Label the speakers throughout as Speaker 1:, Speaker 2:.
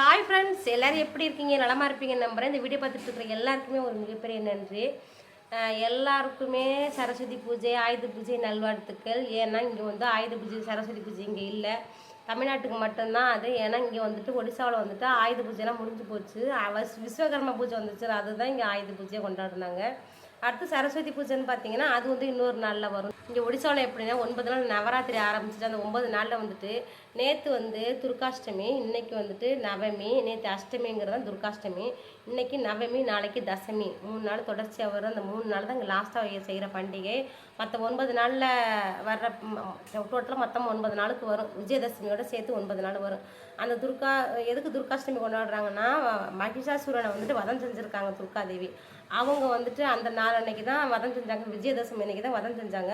Speaker 1: Hi friends எல்லோரும் எப்படி இருக்கீங்க? நலமாக இருப்பீங்க நம்புறேன். இந்த வீடியோ பார்த்துட்டு இருக்கிற எல்லாருக்குமே ஒரு மிகப்பெரிய நன்றி. எல்லாருக்குமே சரஸ்வதி பூஜை ஆயுத பூஜை நல்வாழ்த்துக்கள். ஏன்னா இங்கே வந்து ஆயுத பூஜை சரஸ்வதி பூஜை இங்கே இல்லை. தமிழ்நாட்டுக்கு மட்டும்தான் அது. ஏன்னா இங்கே வந்துட்டு ஒடிசாவில் வந்துட்டு ஆயுத பூஜைலாம் முடிஞ்சு போச்சு. அவஸ் விஸ்வகர்மா பூஜை வந்துச்சு. அதுதான் இங்கே ஆயுத பூஜையை கொண்டாடினாங்க. அடுத்து சரஸ்வதி பூஜைன்னு பார்த்தீங்கன்னா அது வந்து இன்னொரு நாளில் வரும். இங்கே ஒடிசாவில் எப்படின்னா ஒன்பது நாள் நவராத்திரி ஆரம்பிச்சுட்டு அந்த ஒன்பது நாளில் வந்துட்டு நேற்று வந்து துர்காஷ்டமி இன்னைக்கு வந்துட்டு நவமி நேற்று அஷ்டமிங்கிறது தான் துர்காஷ்டமி. இன்னைக்கு நவமி நாளைக்கு தசமி. மூணு நாள் தொடர்ச்சியாக வரும். அந்த மூணு நாள் தான் இங்கே லாஸ்ட்டாக செய்கிற பண்டிகை. மற்ற ஒன்பது நாளில் வர்ற டோட்டலாக மொத்தம் ஒன்பது நாளுக்கு வரும். விஜயதசமியோட சேர்த்து ஒன்பது நாள் வரும். அந்த துர்கா எதுக்கு துர்காஷ்டமி கொண்டாடுறாங்கன்னா மகிஷாசுரனை வந்துட்டு வதம் செஞ்சுருக்காங்க துர்காதேவி. அவங்க வந்துட்டு அந்த நாள் அன்னைக்கு தான் வதம் செஞ்சாங்க. விஜயதசமி அன்னைக்கு தான் வதம் செஞ்சாங்க.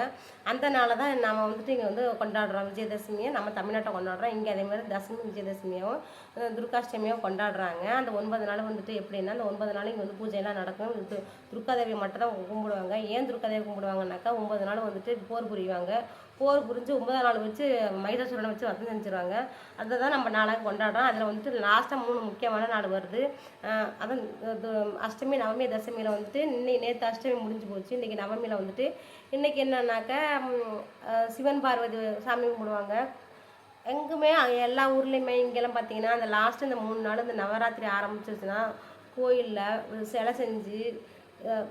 Speaker 1: அந்த நாளை தான் நம்ம வந்துட்டு இங்கே வந்து கொண்டாடுறோம். விஜயதசமியை நம்ம தமிழ்நாட்டை கொண்டாடுறோம். இங்கே அதே மாதிரி தசமி விஜயதசமியாகவும் துர்காஷ்டமியாகவும் கொண்டாடுறாங்க. அந்த ஒன்பது நாள் வந்துட்டு எப்படின்னா அந்த ஒன்பது நாள் இங்கே வந்து பூஜையெல்லாம் நடக்கும். துர்காதேவியை மட்டும் தான் கும்பிடுவாங்க. ஏன் துர்காதேவி கும்பிடுவாங்கனாக்கா ஒன்பது நாள் வந்துட்டு போர் புரிவாங்க. போர் புரிஞ்சு ஒன்பதாம் நாள் வச்சு மகிஷாசுரனை வச்சு வசம் செஞ்சுருவாங்க. அதை தான் நம்ம நாளாக கொண்டாடுறோம். அதில் வந்துட்டு லாஸ்ட்டாக மூணு முக்கியமான நாள் வருது. அஹ் அஷ்டமி நவமி தசமியில் வந்துட்டு இன்னைக்கு நேற்று அஷ்டமி முடிஞ்சு போச்சு. இன்றைக்கி நவமியில் வந்துட்டு இன்றைக்கி என்னன்னாக்கா சிவன் பார்வதி சாமி கும்பிடுவாங்க. எங்குமே எல்லா ஊர்லேயுமே இங்கெல்லாம் பார்த்தீங்கன்னா அந்த லாஸ்ட்டு இந்த மூணு நாள் இந்த நவராத்திரி ஆரம்பிச்சிருச்சுன்னா கோயிலில் சிலை செஞ்சு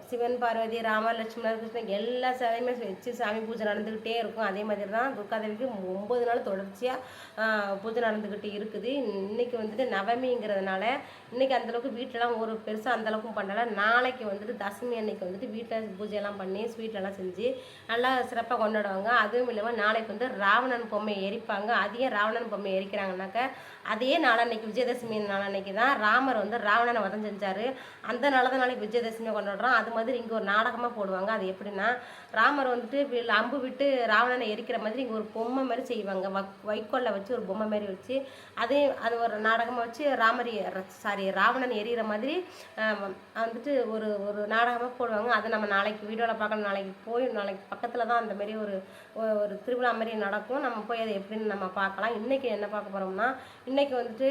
Speaker 1: சிவன் பார்வதி ராமர் லட்சுமணர் கிருஷ்ணன் எல்லா சிலையுமே வச்சு சாமி பூஜை நடந்துக்கிட்டே இருக்கும். அதே மாதிரி தான் துர்காதேவிக்கு ஒம்பது நாள் தொடர்ச்சியாக பூஜை நடந்துக்கிட்டு இருக்குது. இன்னைக்கு வந்துட்டு நவமிங்கிறதுனால இன்னைக்கு அந்தளவுக்கு வீட்டிலலாம் ஒரு பெருசாக அந்தளவுக்கும் பண்ணலை. நாளைக்கு வந்துட்டு தசமி அன்னைக்கு வந்துட்டு வீட்டில் பூஜையெல்லாம் பண்ணி ஸ்வீட்லாம் செஞ்சு நல்லா சிறப்பாக கொண்டாடுவாங்க. அதுவும் இல்லாமல் நாளைக்கு வந்து ராவணன் பொம்மை எரிப்பாங்க. அதிகம் ராவணன் பொம்மை எரிக்கிறாங்கனாக்கா அதே நாளன்னைக்கு விஜயதசமி நாளன்னைக்கு தான் ராமர் வந்து ராவணனை வதம் செஞ்சார். அந்த நாள் தான் நாளைக்கு விஜயதசமியை கொண்டாடுறோம். அது மாதிரி இங்கே ஒரு நாடகமாக போடுவாங்க. அது எப்படின்னா ராமர் வந்துட்டு அம்பு விட்டு ராவணனை எரிக்கிற மாதிரி இங்கே ஒரு பொம்மை மாதிரி செய்வாங்க. வக் வைக்கோல்ல வச்சு ஒரு பொம்மை மாதிரி வச்சு அதையும் அது ஒரு நாடகமாக வச்சு ராமர் சாரி ராவணன் எரியிற மாதிரி வந்துட்டு ஒரு ஒரு நாடகமாக போடுவாங்க. அதை நம்ம நாளைக்கு வீடியோவில் பார்க்கலாம் நாளைக்கு போய் நாளைக்கு பக்கத்தில் தான் அந்த மாதிரி ஒரு ஒரு திருவிழா மாதிரி நடக்கும். நம்ம போய் அதை எப்படின்னு நம்ம பார்க்கலாம். இன்றைக்கி என்ன பார்க்க போகிறோம்னா இன்றைக்கி வந்துட்டு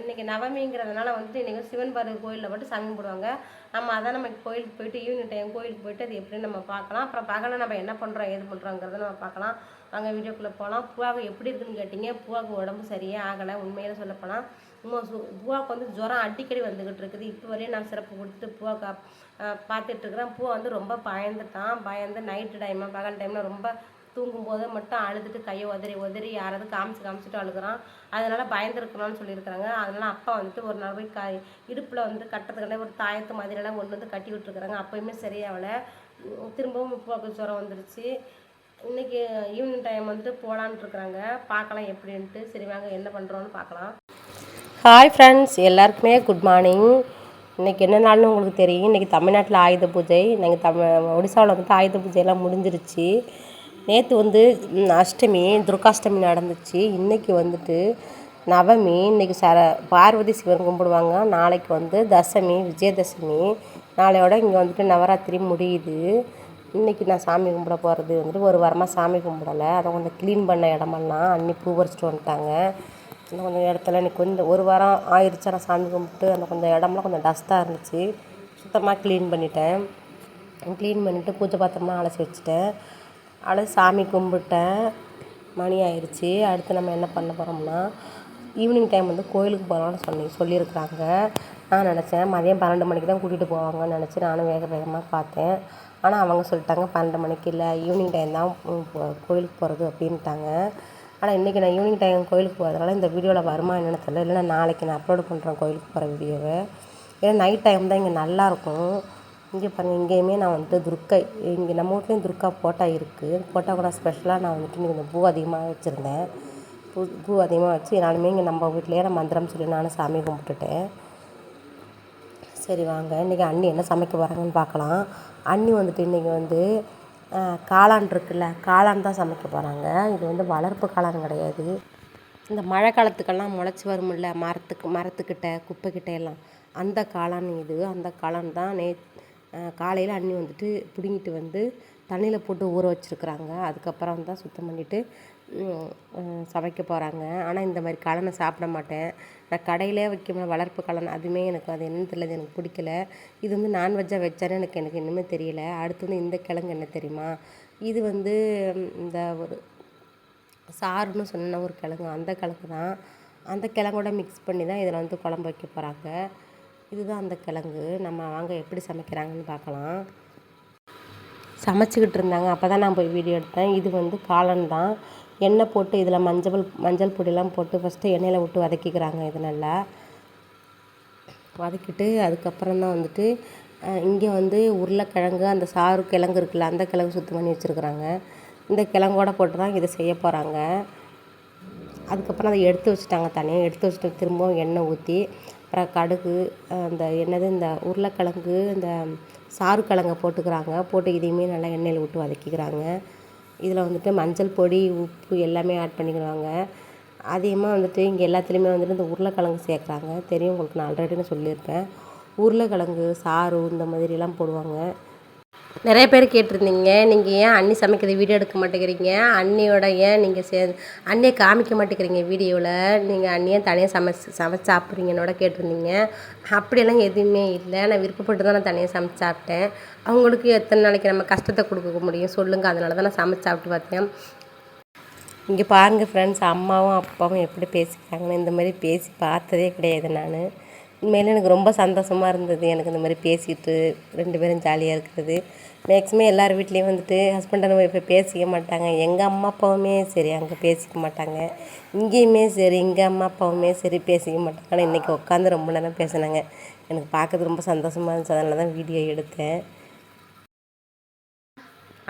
Speaker 1: இன்றைக்கி நவமிங்கிறதுனால வந்துட்டு இன்றைக்கி சிவன் பார்வதி கோயிலில் மட்டும் சாமி போடுவாங்க நம்ம அதான் நம்ம கோயிலுக்கு போயிட்டு ஈவினிங் டைம் கோயிலுக்கு போயிட்டு அது எப்படின்னு நம்ம பார்க்கலாம். அப்புறம் பகலை நம்ம என்ன பண்ணுறோம் ஏது பண்ணுறோங்கிறத நம்ம பார்க்கலாம். வாங்க வீடியோக்குள்ளே போகலாம் பூவாக்கு எப்படி இருக்குன்னு கேட்டிங்க? பூவாக்கு உடம்பு சரியே ஆகலை. உண்மையில சொல்லப்போனால் இன்னும் சு பூவாக்கு வந்து ஜுரம் அடிக்கடி வந்துக்கிட்டு இருக்குது. இப்போ வரையும் நான் சிறப்பு கொடுத்துட்டு பூவாக்கா பார்த்துட்டு இருக்கிறேன். பூவை வந்து ரொம்ப பயந்துட்டான். பயந்து நைட்டு டைமில் பகல் டைமில் ரொம்ப தூங்கும்போது மட்டும் அழுதுட்டு கையை உதறி உதறி யாராவது காமிச்சு காமிச்சிட்டு அழுகுறான். அதனால பயந்துருக்கணும்னு சொல்லியிருக்கிறாங்க. அதனால அப்பா வந்துட்டு ஒரு நாள் போய் க இடுப்பில் வந்து கட்டுறதுக்கான ஒரு தாயத்து மாதிரியெல்லாம் கொண்டு வந்து கட்டி விட்டுருக்குறாங்க. அப்போயுமே சரியாகலை திரும்பவும் உப்புவாக்கு ஜுரம் வந்துருச்சு. இன்னைக்கு ஈவினிங் டைம் வந்துட்டு போகலான்ட்டு இருக்கிறாங்க. பார்க்கலாம் எப்படின்ட்டு. சரி வாங்க என்ன பண்ணுறோன்னு பார்க்கலாம். ஹாய் ஃப்ரெண்ட்ஸ் எல்லாருக்குமே குட் மார்னிங் இன்றைக்கி என்ன நாள்னு உங்களுக்கு தெரியும். இன்றைக்கி தமிழ்நாட்டில் ஆயுத பூஜை. நாங்கள் தமிழ் ஒடிசாவில் வந்துட்டு ஆயுத பூஜையெல்லாம் முடிஞ்சிருச்சு. நேற்று வந்து அஷ்டமி துர்காஷ்டமி நடந்துச்சு. இன்றைக்கி வந்துட்டு நவமி. இன்றைக்கி சர பார்வதி சிவன் கும்பிடுவாங்க. நாளைக்கு வந்து தசமி விஜயதசமி. நாளையோட இங்கே வந்துட்டு நவராத்திரி முடியுது. இன்றைக்கி நான் சாமி கும்பிட போகிறது வந்துட்டு ஒரு வாரமாக சாமி கும்பிடலை. அதை கொஞ்சம் க்ளீன் பண்ண இடமெல்லாம் அன்னி பூ பறிச்சிட்டு வந்துட்டாங்க இன்னும் கொஞ்சம் இடத்துல இன்னைக்கு கொஞ்சம் ஒரு வாரம் ஆயிடுச்சு நான் சாமி கும்பிட்டு அந்த கொஞ்சம் இடம்லாம் கொஞ்சம் டஸ்ட்டாக இருந்துச்சு. சுத்தமாக க்ளீன் பண்ணிட்டேன். க்ளீன் பண்ணிவிட்டு பூஜை பாத்திரமாக அலசி வச்சுட்டேன். அலசி சாமி கும்பிட்டேன். மணி ஆயிடுச்சு அடுத்து நம்ம என்ன பண்ண போகிறோம்னா ஈவினிங் டைம் வந்து கோயிலுக்கு போகலான்னு சொல்லி சொல்லியிருக்கிறாங்க. நான் நினச்சேன். மதியம் பன்னெண்டு மணிக்கு தான் கூட்டிகிட்டு போவாங்கன்னு நினச்சி நானும் வேக வேகமாக பார்த்தேன். ஆனால் அவங்க சொல்லிட்டாங்க பன்னெண்டு மணிக்கு இல்லை ஈவினிங் டைம் தான் கோயிலுக்கு போகிறது அப்படின்ட்டாங்க. ஆனால் இன்றைக்கி நான் ஈவினிங் டைம் கோயிலுக்கு போகிறதுனால இந்த வீடியோவில் வருமா என்னென்னு தெரியல. இல்லைன்னா நாளைக்கு நான் அப்லோடு பண்ணுறேன் கோயிலுக்கு போகிற வீடியோவை. ஏன்னா நைட் டைம் தான் இங்கே நல்லாயிருக்கும் இங்கே பாருங்கள் இங்கேயுமே நான் வந்துட்டு துர்க்கை இங்கே நம்ம வீட்லேயும் துர்க்கா போட்டா இருக்குது போட்டா கூட ஸ்பெஷலாக நான் வந்துட்டு இன்றைக்கி இந்த பூ அதிகமாக வச்சுருந்தேன். பூ பூ அதிகமாக வச்சு நானுமே இங்கே நம்ம வீட்லேயே நான் மந்திரம் சொல்லி நானும் சாமி கும்பிட்டுட்டேன். சரி வாங்க இன்றைக்கி அண்ணி என்ன சமைக்க போகிறாங்கன்னு பார்க்கலாம். அண்ணி வந்துட்டு இன்றைக்கி வந்து காளான் இருக்குல்ல காளான் தான் சமைக்க போகிறாங்க இது வந்து வளர்ப்பு காளான் கிடையாது. இந்த மழை காலத்துக்கெல்லாம் முளைச்சி வரும்ல மரத்துக்கு மரத்துக்கிட்ட குப்பைக்கிட்ட எல்லாம். அந்த காளான் இது அந்த காளான் தான் நே காலையில் அண்ணி வந்துட்டு பிடுங்கிட்டு வந்து தண்ணியில் போட்டு ஊற வச்சுருக்குறாங்க. அதுக்கப்புறம் தான் சுத்தம் பண்ணிவிட்டு சமைக்க போகிறாங்க ஆனால் இந்த மாதிரி கலனை சாப்பிட மாட்டேன். நான் கடையிலே வைக்கணும் வளர்ப்பு கலன் அதுவுமே எனக்கு அது என்னன்னு தெரியல எனக்கு பிடிக்கல. இது வந்து நான்வெஜ்ஜாக வச்சானே எனக்கு எனக்கு இன்னுமே தெரியல. அடுத்து வந்து இந்த கிழங்கு என்ன தெரியுமா? இது வந்து இந்த ஒரு சாருன்னு சொன்ன ஒரு கிழங்கு. அந்த கிழங்கு தான். அந்த கிழங்கோட மிக்ஸ் பண்ணி தான் இதில் வந்து குழம்பு வைக்க போகிறாங்க இதுதான் அந்த கிழங்கு. நம்ம வாங்க எப்படி சமைக்கிறாங்கன்னு பார்க்கலாம். சமைச்சிக்கிட்டு இருந்தாங்க. அப்போ தான் நான் போய் வீடியோ எடுத்தேன். இது வந்து காளான் தான். எண்ணெய் போட்டு இதில் மஞ்சள் மஞ்சள் பொடியெல்லாம் போட்டு ஃபஸ்ட்டு எண்ணெயில் விட்டு வதக்கிக்கிறாங்க இது நல்லா. வதக்கிட்டு அதுக்கப்புறம் தான் வந்துட்டு இங்கே வந்து உருளைக்கிழங்கு அந்த சாறு கிழங்கு இருக்குல்ல அந்த கிழங்கு சுத்தம் பண்ணி வச்சுருக்குறாங்க. இந்த கிழங்கோட போட்டு தான் இதை செய்ய போகிறாங்க அதுக்கப்புறம் அதை எடுத்து வச்சுட்டாங்க தனியாக. எடுத்து வச்சுட்டு திரும்பவும் எண்ணெய் ஊற்றி அப்புறம் கடுகு அந்த என்னது இந்த உருளைக்கிழங்கு இந்த சாறு கிழங்க போட்டுக்கிறாங்க. போட்டு இதையுமே நல்லா எண்ணெயில் விட்டு வதக்கிக்கிறாங்க. இதில் வந்துட்டு மஞ்சள் பொடி உப்பு எல்லாமே ஆட் பண்ணிக்கிறாங்க. அதிகமாக வந்துட்டு இங்கே எல்லாத்துலேயுமே வந்துட்டு இந்த உருளைக்கிழங்கு சேர்க்குறாங்க. தெரியும் உங்களுக்கு நான் ஆல்ரெடி நான் சொல்லியிருப்பேன் உருளைக்கிழங்கு சாறு இந்த மாதிரிலாம் போடுவாங்க. நிறைய பேர் கேட்டிருந்தீங்க நீங்கள் ஏன் அண்ணி சமைக்கிறது வீடியோ எடுக்க மாட்டேங்கிறீங்க? அண்ணியோட ஏன் நீங்கள் சே அண்ணியை காமிக்க மாட்டேங்கிறீங்க வீடியோவில் நீங்கள் அண்ணியை தனியாக சமைச்சு சமைச்சு சாப்பிட்றீங்கன்னோட கேட்டிருந்தீங்க. அப்படியெல்லாம் எதுவுமே இல்லை. நான் விருப்பப்பட்டு தான் நான் தனியாக சமைச்சு சாப்பிட்டேன். அவங்களுக்கு எத்தனை நாளைக்கு நம்ம கஷ்டத்தை கொடுக்க முடியும்? சொல்லுங்கள் அதனால தான் நான் சமைச்சு சாப்பிட்டு பார்த்தேன். இங்கே பாருங்கள் ஃப்ரெண்ட்ஸ் அம்மாவும் அப்பாவும் எப்படி பேசிக்கிறாங்கன்னு. இந்த மாதிரி பேசி பார்த்ததே கிடையாது நான். உண்மையிலே எனக்கு ரொம்ப சந்தோஷமாக இருந்தது. எனக்கு இந்த மாதிரி பேசிட்டு ரெண்டு பேரும் ஜாலியாக இருக்கிறது. மேக்ஸிமம் எல்லார் வீட்லேயும் வந்துட்டு ஹஸ்பண்ட் அண்ட் ஒய்ஃபை பேசிக்க மாட்டாங்க. எங்கள் அம்மா அப்பாவுமே சரி அங்கே பேசிக்க மாட்டாங்க. இங்கேயுமே சரி எங்கள் அம்மா அப்பாவுமே சரி பேசிக்க மாட்டாங்க. ஆனால் இன்றைக்கி உட்காந்து ரொம்ப நேரம் பேசினாங்க. எனக்கு பார்க்கறது ரொம்ப சந்தோஷமாக இருந்துச்சு. அதனால தான் வீடியோ எடுத்தேன்.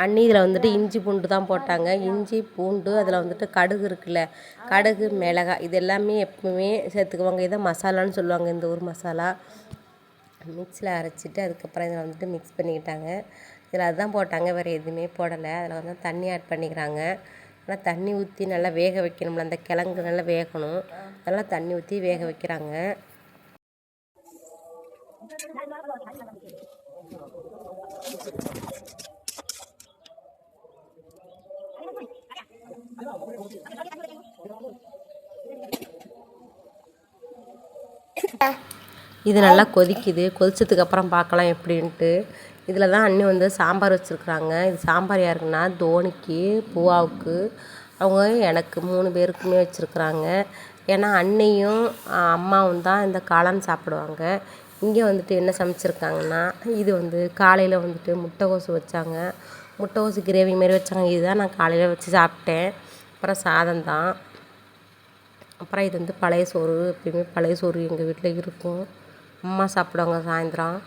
Speaker 1: அண்ணி இதில் வந்துட்டு இஞ்சி பூண்டு தான் போட்டாங்க. இஞ்சி பூண்டு அதில் வந்துட்டு கடுகு இருக்குல்ல கடுகு மிளகாய் இது எல்லாமே எப்பவுமே சேர்த்துக்குவாங்க. இதை மசாலான்னு சொல்லுவாங்க இந்த ஊர் மசாலா. மிக்ஸியில் அரைச்சிட்டு அதுக்கப்புறம் இதில் வந்துட்டு மிக்ஸ் பண்ணிக்கிட்டாங்க. இதில் அதுதான் போட்டாங்க வேறு எதுவுமே போடலை. அதில் வந்து தண்ணி ஆட் பண்ணிக்கிறாங்க. ஆனால் தண்ணி ஊற்றி நல்லா வேக வைக்கணும்ல அந்த கிழங்கு நல்லா வேகணும். அதெல்லாம் தண்ணி ஊற்றி வேக வைக்கிறாங்க. இது நல்லா கொதிக்குது. கொதிச்சதுக்கு அப்புறம் பார்க்கலாம் எப்படின்ட்டு. இதில் தான் அண்ணி வந்து சாம்பார் வச்சுருக்குறாங்க. இது சாம்பார் யாருக்குன்னா தோனிக்கு பூவாவுக்கு. அவங்க எனக்கு மூணு பேருக்குமே வச்சுருக்குறாங்க. ஏன்னா அண்ணியும் அம்மாவும் தான் இந்த காளான் சாப்பிடுவாங்க. இங்கே வந்துட்டு என்ன சமைச்சிருக்காங்கன்னா இது வந்து காலையில் வந்துட்டு முட்டைகோசு வச்சாங்க. முட்டைகோசு கிரேவி மாரி வச்சாங்க. இதுதான் நான் காலையில் வச்சு சாப்பிட்டேன். அப்புறம் சாதம் தான். அப்புறம் இது வந்து பழைய சோறு. எப்பயுமே பழைய சோறு எங்கள் வீட்டில் இருக்கும். அம்மா சாப்பிடுவாங்க சாயந்தரம்.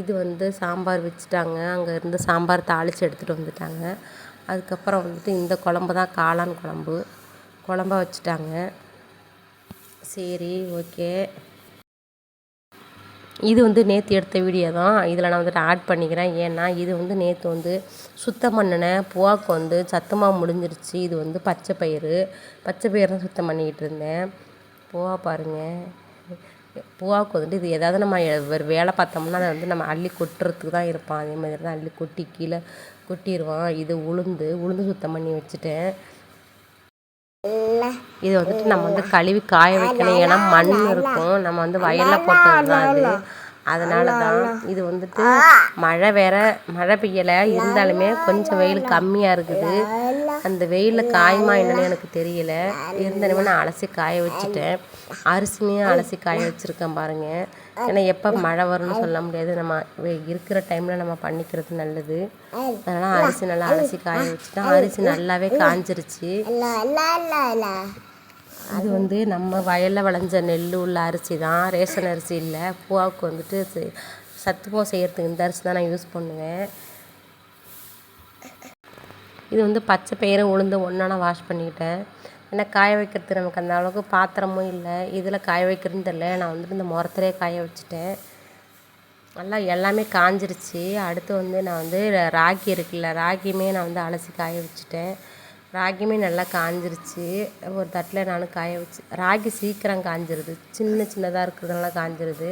Speaker 1: இது வந்து சாம்பார் வச்சுட்டாங்க. அங்கே இருந்து சாம்பார் தாளித்து எடுத்துகிட்டு வந்துட்டாங்க. அதுக்கப்புறம் வந்துட்டு இந்த குழம்பு தான் காளான் குழம்பு. குழம்பா வச்சுட்டாங்க. சரி ஓகே. இது வந்து நேற்று எடுத்த வீடியோ தான். இதில் நான் வந்துட்டு ஆட் பண்ணிக்கிறேன். ஏன்னா இது வந்து நேற்று வந்து சுத்தம் பண்ணினேன் புவாக்கு வந்து சத்தமாக முடிஞ்சிருச்சு. இது வந்து பச்சை பயிறு. பச்சை பயிறு தான் சுத்தம் பண்ணிக்கிட்டு இருந்தேன். புவா பாருங்கள் பூவாவுக்கு வந்துட்டு இது ஏதாவது நம்ம ஒரு வேலை பார்த்தோம்னா அதை வந்து நம்ம அள்ளி கொட்டுறதுக்கு தான் இருப்பான். அதே மாதிரி தான் அள்ளி கொட்டி கீழே கொட்டிடுவான். இது உளுந்து உளுந்து சுத்தம் பண்ணி வச்சுட்டேன். இது வந்துட்டு நம்ம வந்து கழுவி காய வைக்கணும். ஏன்னா மண் இருக்கும். நம்ம வந்து வயலில் போட்டது தான் அது. அதனால தான் இது வந்துட்டு மழை வேற மழை பெய்யலை. இருந்தாலுமே கொஞ்சம் வெயில் கம்மியாக இருக்குது. அந்த வெயிலில் காயுமா என்னன்னு எனக்கு தெரியல. இருந்தாலுமே நான் அலசி காய வச்சுட்டேன். அரிசியுமே அலசி காய வச்சுருக்கேன் பாருங்கள் ஏன்னா எப்போ மழை வரும்னு சொல்ல முடியாது. நம்ம வெ- இருக்கிற டைமில் நம்ம பண்ணிக்கிறது நல்லது. அதனால் அரிசி நல்லா அலசி காய வச்சுட்டேன். அரிசி நல்லாவே காஞ்சிருச்சு. அது வந்து நம்ம வயலில் விளைஞ்ச நெல் உள்ள அரிசி தான். ரேஷன் அரிசி இல்லை. பூவாவுக்கு வந்துட்டு செ- சத்துமாவு இந்த அரிசி தான் நான் யூஸ் பண்ணுவேன். இது வந்து பச்சை பயிரும் உளுந்து ஒன்றா நான் வாஷ் பண்ணிக்கிட்டேன். ஏன்னா காய வைக்கிறது நமக்கு அந்த அளவுக்கு பாத்திரமும் இல்லை. இதில் காய வைக்கிறதுன்னு இல்லை நான் வந்துட்டு இந்த முறத்துலேயே காய வச்சுட்டேன். நல்லா எல்லாமே காஞ்சிருச்சு. அடுத்து வந்து நான் வந்து ராகி இருக்குல்ல ராகியுமே நான் வந்து அலசி காய வச்சுட்டேன். ராகியுமே நல்லா காஞ்சிருச்சு. ஒரு தட்டில் நானும் காய வச்சு ராகி சீக்கிரம் காஞ்சிருது. சின்ன சின்னதாக இருக்கிறதுனால காஞ்சிருது.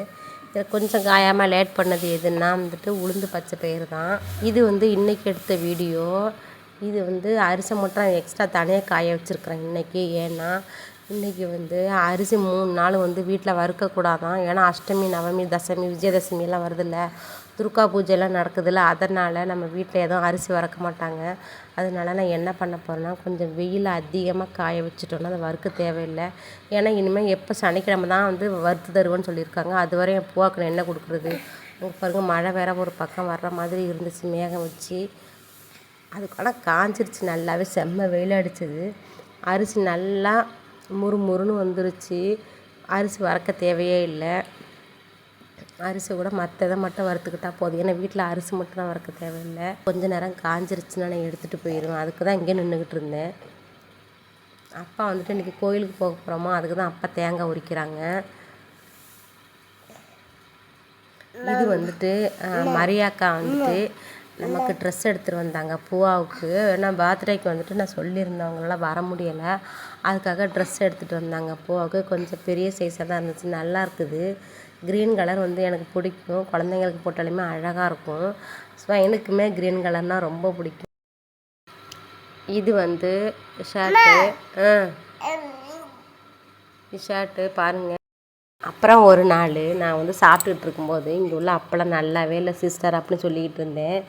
Speaker 1: கொஞ்சம் காயாமல் லேட் பண்ணது எதுன்னா வந்துட்டு உளுந்து பச்சை பயிறு தான். இது வந்து இன்றைக்கி எடுத்த வீடியோ. இது வந்து அரிசி மட்டும் எக்ஸ்ட்ரா தனியாக காய வச்சுருக்குறேன் இன்றைக்கி ஏன்னா இன்றைக்கி வந்து அரிசி மூணு நாள் வந்து வீட்டில் வறுக்கக்கூடாதான். ஏன்னா அஷ்டமி நவமி தசமி விஜயதசமி எல்லாம் வருதுல்ல. துர்கா பூஜைலாம் நடக்குதுல்ல. அதனால் நம்ம வீட்டில் எதுவும் அரிசி வறுக்க மாட்டாங்க. அதனால நான் என்ன பண்ண போகிறேன்னா கொஞ்சம் வெயில் அதிகமாக காய வச்சுட்டோன்னா அதை வறுக்க தேவையில்லை. ஏன்னா இனிமேல் எப்போ சனிக்கிழமை தான் வந்து வறுத்து தருவேன்னு சொல்லியிருக்காங்க. அதுவரை என் பூவாக்கு என்ன கொடுக்குறது? பாருங்கள் மழை வேற ஒரு பக்கம் வர்ற மாதிரி இருந்துச்சு. மேகம் வச்சு அதுக்கான காஞ்சிருச்சு நல்லாவே செம்ம வெயில் அடிச்சது. அரிசி நல்லா முறு முறுன்னு வந்துருச்சு. அரிசி வறுக்க தேவையே இல்லை. அரிசி கூட மற்றதை மட்டும் வறுத்துக்கிட்டா போதும். ஏன்னா வீட்டில் அரிசி மட்டும் தான் வறுக்க தேவையில்லை. கொஞ்ச நேரம் காஞ்சிருச்சுன்னா நான் எடுத்துகிட்டு போயிடுவேன். அதுக்கு தான் இங்கே நின்றுக்கிட்டு இருந்தேன். அப்பா வந்துட்டு இன்றைக்கி கோயிலுக்கு போக போகிறோமா அதுக்கு தான் அப்பா தேங்காய் உரிக்கிறாங்க. இது வந்துட்டு மரியாக்கா வந்துட்டு நமக்கு ட்ரெஸ் எடுத்துகிட்டு வந்தாங்க பூவாவுக்கு. ஏன்னா பர்த்டேக்கு வந்துட்டு நான் சொல்லியிருந்தேன் அவங்களால வர முடியலை. அதுக்காக ட்ரெஸ் எடுத்துகிட்டு வந்தாங்க பூவாவுக்கு. கொஞ்சம் பெரிய சைஸாக தான் இருந்துச்சு நல்லா இருக்குது. க்ரீன் கலர் வந்து எனக்கு பிடிக்கும். குழந்தைங்களுக்கு போட்டாலுமே அழகாக இருக்கும். ஸோ எனக்குமே க்ரீன் கலர்னால் ரொம்ப பிடிக்கும். இது வந்து ஷர்ட்டு ஆ. ஷர்ட்டு பாருங்கள் அப்புறம் ஒரு நாள் நான் வந்து சாப்பிட்டுட்டு இருக்கும்போது இங்கே உள்ள அப்பளம் நல்லாவே இல்லை சிஸ்டர் அப்படின்னு சொல்லிக்கிட்டு இருந்தேன்.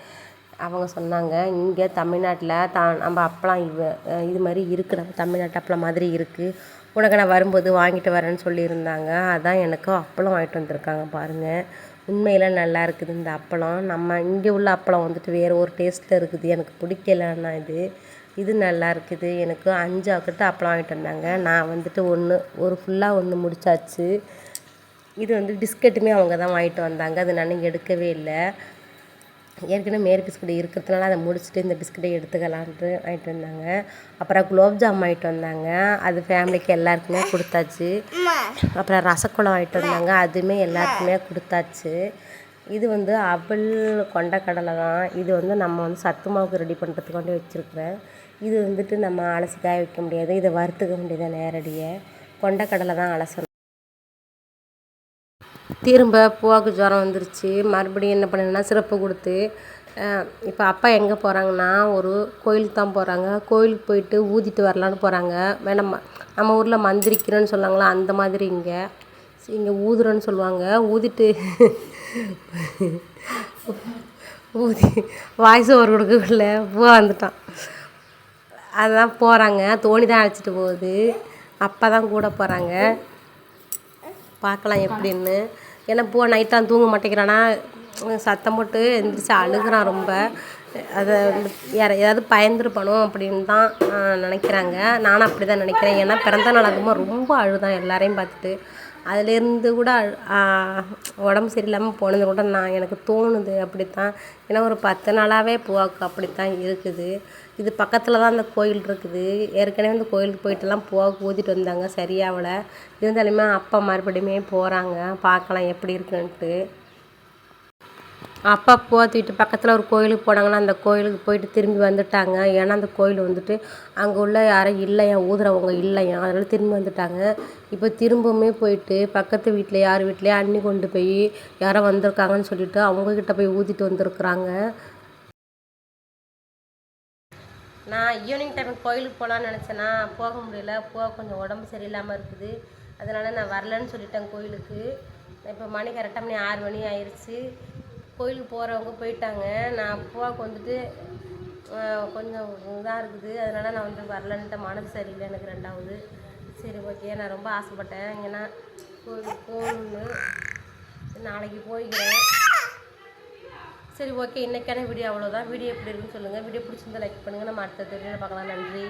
Speaker 1: அவங்க சொன்னாங்க இங்கே தமிழ்நாட்டில் த நம்ம அப்பளம் இவ இது மாதிரி இருக்குது நம்ம தமிழ்நாட்டு அப்பளம் மாதிரி இருக்குது உனக்கு நான் வரும்போது வாங்கிட்டு வரேன்னு சொல்லியிருந்தாங்க. அதான் எனக்கு அப்பளம் வாங்கிட்டு வந்திருக்காங்க பாருங்கள் உண்மையில் நல்லா இருக்குது இந்த அப்பளம். நம்ம இங்கே உள்ள அப்பளம் வந்துட்டு வேறு ஒரு டேஸ்ட்டில் இருக்குது. எனக்கு பிடிக்கலன்னா இது இது நல்லா இருக்குது. எனக்கு அஞ்சு ஆக்கிட்ட அப்பளம் வாங்கிட்டு வந்தாங்க. நான் வந்துட்டு ஒன்று ஒரு ஃபுல்லாக ஒன்று முடிச்சாச்சு. இது வந்து பிஸ்கட்டுமே அவங்க தான் வாங்கிட்டு வந்தாங்க. அது நான் எடுக்கவே இல்லை. ஏற்கனவே மேரி பிஸ்கட் இருக்கிறதுனால அதை முடிச்சுட்டு இந்த பிஸ்கட்டை எடுத்துக்கலான்ட்டு வாங்கிட்டு வந்தாங்க. அப்புறம் குலோப்ஜாம் வாங்கிட்டு வந்தாங்க. அது ஃபேமிலிக்கு எல்லாருக்குமே கொடுத்தாச்சு. அப்புறம் ரசக்குளம் வாங்கிட்டு வந்தாங்க. அதுவுமே எல்லாருக்குமே கொடுத்தாச்சு. இது வந்து அவள் கொண்டக்கடலை தான். இது வந்து நம்ம வந்து சத்து மாவுக்கு ரெடி பண்ணுறதுக்கு வச்சுருக்குறேன். இது வந்துட்டு நம்ம அலசி காய வைக்க முடியாது. இதை வறுத்துக்க முடியாது நேரடியாக. கொண்டக்கடலை தான் அலசணும். திரும்ப பூவாக்கு ஜுரம் வந்துருச்சு. மறுபடியும் என்ன பண்ணேன்னா சிறப்பு கொடுத்து இப்போ அப்பா எங்கே போகிறாங்கன்னா ஒரு கோயிலுக்கு தான் போகிறாங்க கோயிலுக்கு போயிட்டு ஊதிட்டு வரலான்னு போகிறாங்க வேணாம் நம்ம ஊரில் மந்திரிக்கிறோன்னு சொல்லுவாங்களா அந்த மாதிரி இங்கே. இங்கே ஊதுறோன்னு சொல்லுவாங்க. ஊதிட்டு ஊதி வாய்ஸ் ஓவர் கொடுக்கல பூவா வந்துட்டான். அதுதான் போகிறாங்க தோணி தான் அழைச்சிட்டு போகுது. அப்பா தான் கூட போகிறாங்க பார்க்கலாம் எப்படின்னு. ஏன்னா பூவை நைட்டாக தூங்க மாட்டேங்கிறானா. சத்தம் போட்டு எழுந்திரிச்சு அழுகுறான் ரொம்ப. அதை வந்து யார ஏதாவது பயந்துருப்பானோ அப்படின்னு தான் நினைக்கிறாங்க. நானும் அப்படி தான் நினைக்கிறேன். ஏன்னா பிறந்த நாள் அதுமா ரொம்ப அழுதான் எல்லாரையும் பார்த்துட்டு. அதுலேருந்து கூட அழு- உடம்பு சரியில்லாமல் போனது கூட நான் எனக்கு தோணுது அப்படித்தான். ஏன்னா ஒரு பத்து நாளாகவே பூவாக்கு அப்படித்தான் இருக்குது. இது பக்கத்தில் தான் அந்த கோயில் இருக்குது. ஏற்கனவே அந்த கோயிலுக்கு போயிட்டுலாம் போக ஊதிட்டு வந்தாங்க. சரியாகல இருந்தாலுமே அப்பா மறுபடியுமே போகிறாங்க பார்க்கலாம் எப்படி இருக்குன்ட்டு. அப்பா போத்திட்டு பக்கத்தில் ஒரு கோயிலுக்கு போனாங்கன்னா அந்த கோயிலுக்கு போயிட்டு திரும்பி வந்துட்டாங்க. ஏன்னா அந்த கோயில் வந்துட்டு அங்கே உள்ள யாரும் இல்லையா ஊதுறவங்க இல்லையா அதனால் திரும்பி வந்துட்டாங்க. இப்போ திரும்பவுமே போயிட்டு பக்கத்து வீட்டில் யார் வீட்லேயே அண்ணி கொண்டு போய் யாரோ வந்திருக்காங்கன்னு சொல்லிட்டு அவங்கக்கிட்ட போய் ஊதிட்டு வந்திருக்குறாங்க. நான் ஈவினிங் டைம் கோயிலுக்கு போகலான்னு நினச்சேன்னா போக முடியல. போக கொஞ்சம் உடம்பு சரியில்லாமல் இருக்குது. அதனால் நான் வரலன்னு சொல்லிட்டேன் கோயிலுக்கு. இப்போ மணி கரெக்டாக மணி ஆறு மணி ஆயிடுச்சு கோயிலுக்கு போகிறவங்க போயிட்டாங்க. நான் போக வந்துட்டு கொஞ்சம் இதாக இருக்குது. அதனால் நான் வந்து வரலன்ட்டு மனது சரியில்லை எனக்கு ரெண்டாவது. சரி ஓகே நான் ரொம்ப ஆசைப்பட்டேன். ஏன்னா கோயிலுக்கு போகணுன்னு நாளைக்கு போய்க்கிறேன். சரி ஓகே இன்றைக்கான வீடியோ அவ்வளோதான் வீடியோ எப்படி இருக்குன்னு சொல்லுங்கள் வீடியோ பிடிச்சிருந்தா லைக் பண்ணுங்கள் நம்ம அடுத்த வீடியோவில் பார்க்கலாம். நன்றி.